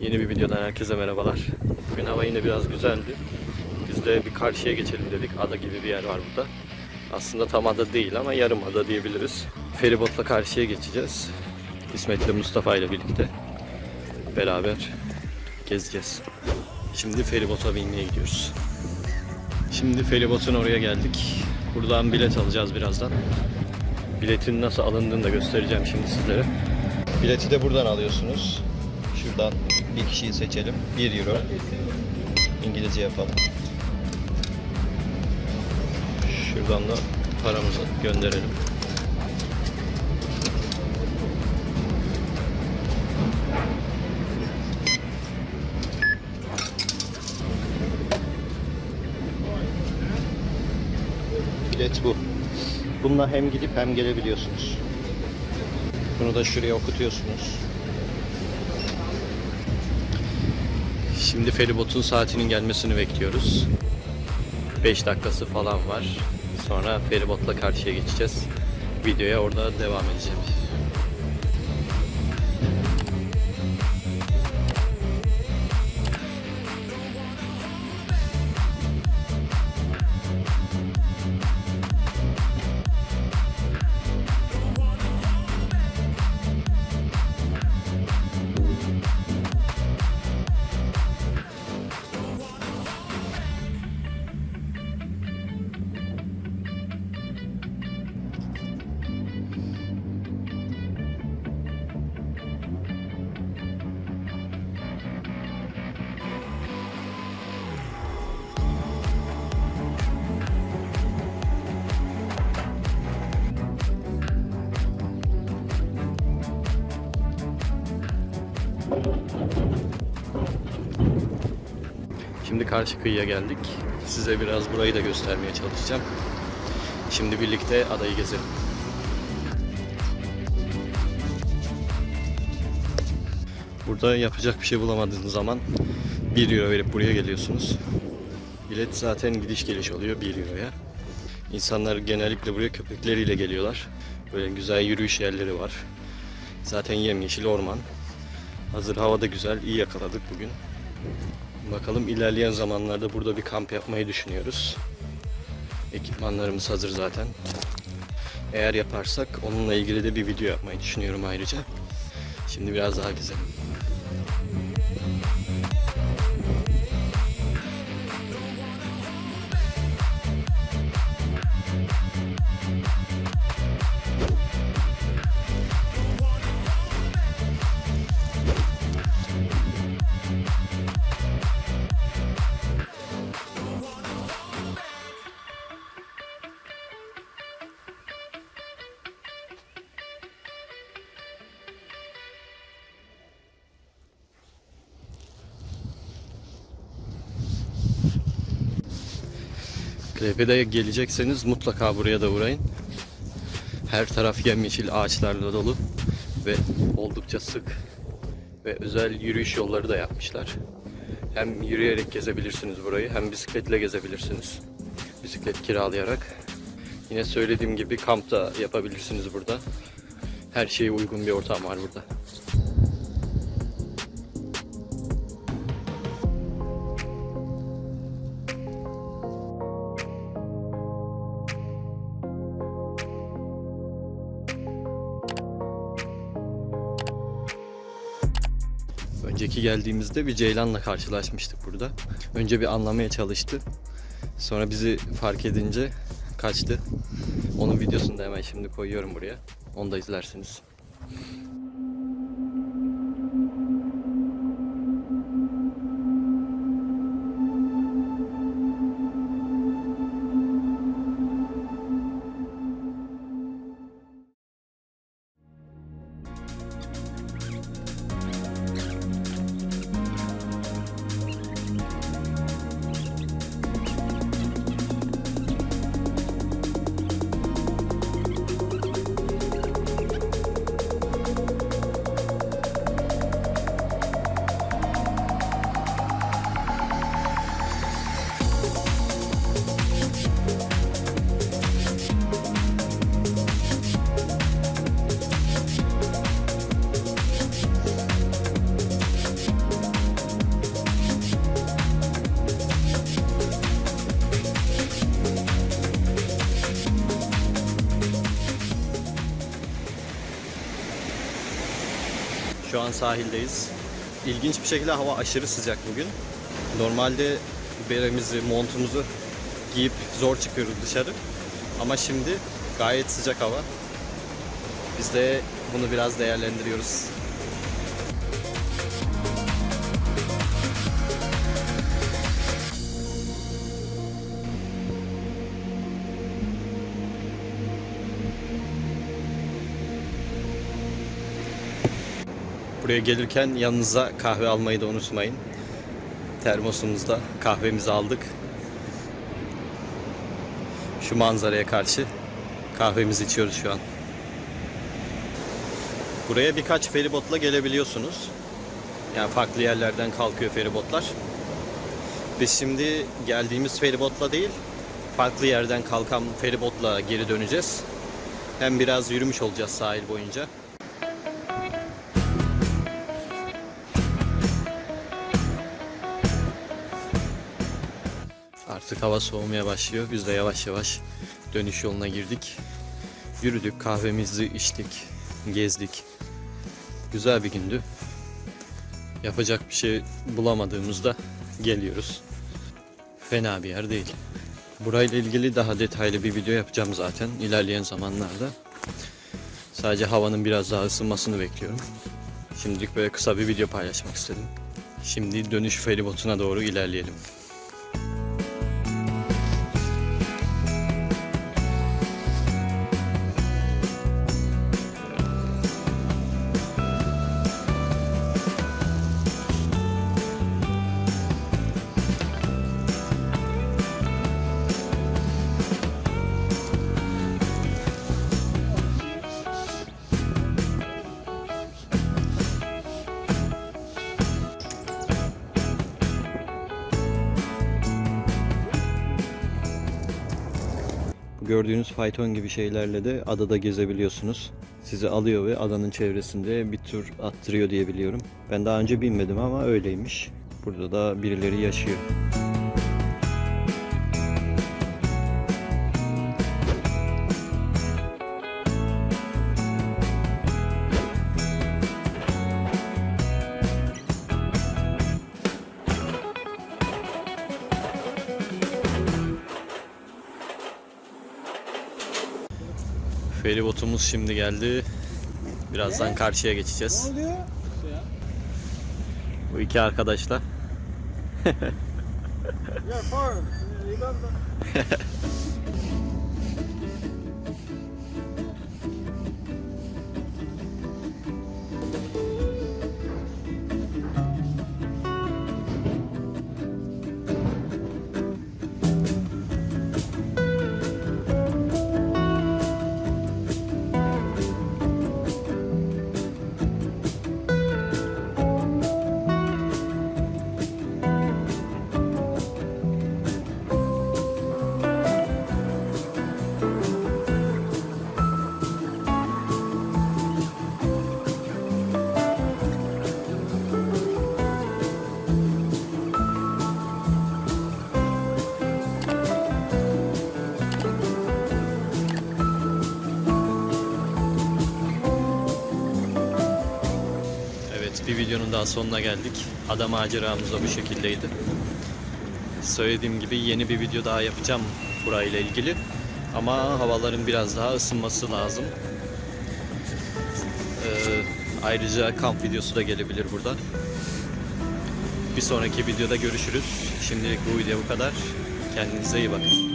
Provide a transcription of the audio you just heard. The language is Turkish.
Yeni bir videodan herkese merhabalar. Bugün hava yine biraz güzeldi. Biz de bir karşıya geçelim dedik. Ada gibi bir yer var burada. Aslında tam ada değil ama yarım ada diyebiliriz. Feribotla karşıya geçeceğiz. İsmet'le Mustafa ile birlikte beraber gezeceğiz. Şimdi feribota binmeye gidiyoruz. Şimdi feribotun oraya geldik. Buradan bilet alacağız birazdan. Biletin nasıl alındığını da göstereceğim şimdi sizlere. Bileti de buradan alıyorsunuz. Şuradan bir kişiyi seçelim. 1 euro. İngilizce yapalım. Şuradan da paramızı gönderelim. Bilet bu. Bununla hem gidip hem gelebiliyorsunuz. Bunu da şuraya okutuyorsunuz. Şimdi feribotun saatinin gelmesini bekliyoruz. 5 dakikası falan var. Sonra feribotla karşıya geçeceğiz. Videoya orada devam edeceğim. Şimdi karşı kıyıya geldik. Size biraz burayı da göstermeye çalışacağım. Şimdi birlikte adayı gezelim. Burada yapacak bir şey bulamadığınız zaman 1 euro verip buraya geliyorsunuz. Bilet zaten gidiş geliş oluyor 1 euroya. İnsanlar genellikle buraya köpekleriyle geliyorlar. Böyle güzel yürüyüş yerleri var. Zaten yemyeşil orman. Hazır hava da güzel, iyi yakaladık bugün. Bakalım ilerleyen zamanlarda burada bir kamp yapmayı düşünüyoruz. Ekipmanlarımız hazır zaten. Eğer yaparsak onunla ilgili de bir video yapmayı düşünüyorum ayrıca. Şimdi biraz daha gezelim. Klepe'de gelecekseniz mutlaka buraya da uğrayın. Her taraf yemyeşil ağaçlarla dolu ve oldukça sık ve özel yürüyüş yolları da yapmışlar. Hem yürüyerek gezebilirsiniz burayı hem bisikletle gezebilirsiniz. Bisiklet kiralayarak. Yine söylediğim gibi kamp da yapabilirsiniz burada. Her şeye uygun bir ortam var burada. Önceki geldiğimizde bir ceylanla karşılaşmıştık burada. Önce bir anlamaya çalıştı. Sonra bizi fark edince kaçtı. Onun videosunu da hemen şimdi koyuyorum buraya. Onu da izlersiniz. An sahildeyiz. İlginç bir şekilde hava aşırı sıcak bugün. Normalde beremizi, montumuzu giyip zor çıkıyoruz dışarı. Ama şimdi gayet sıcak hava. Biz de bunu biraz değerlendiriyoruz. Buraya gelirken yanınıza kahve almayı da unutmayın. Termosumuzda kahvemizi aldık. Şu manzaraya karşı kahvemizi içiyoruz şu an. Buraya birkaç feribotla gelebiliyorsunuz. Yani farklı yerlerden kalkıyor feribotlar. Biz şimdi geldiğimiz feribotla değil, farklı yerden kalkan feribotla geri döneceğiz. Hem biraz yürümüş olacağız sahil boyunca. Artık hava soğumaya başlıyor. Biz de yavaş yavaş dönüş yoluna girdik. Yürüdük, kahvemizi içtik, gezdik. Güzel bir gündü. Yapacak bir şey bulamadığımızda geliyoruz. Fena bir yer değil. Burayla ilgili daha detaylı bir video yapacağım zaten ilerleyen zamanlarda. Sadece havanın biraz daha ısınmasını bekliyorum. Şimdilik böyle kısa bir video paylaşmak istedim. Şimdi dönüş feribotuna doğru ilerleyelim. Gördüğünüz fayton gibi şeylerle de adada gezebiliyorsunuz. Sizi alıyor ve adanın çevresinde bir tur attırıyor diye biliyorum. Ben daha önce binmedim ama öyleymiş. Burada da birileri yaşıyor. Feribotumuz şimdi geldi. Birazdan karşıya geçeceğiz. Bu iki arkadaşla. bir videonun daha sonuna geldik. Ada maceramız da bu şekildeydi. Söylediğim gibi yeni bir video daha yapacağım burayla ilgili. Ama havaların biraz daha ısınması lazım. Ee, ayrıca kamp videosu da gelebilir burada. Bir sonraki videoda görüşürüz. Şimdilik bu video bu kadar. Kendinize iyi bakın.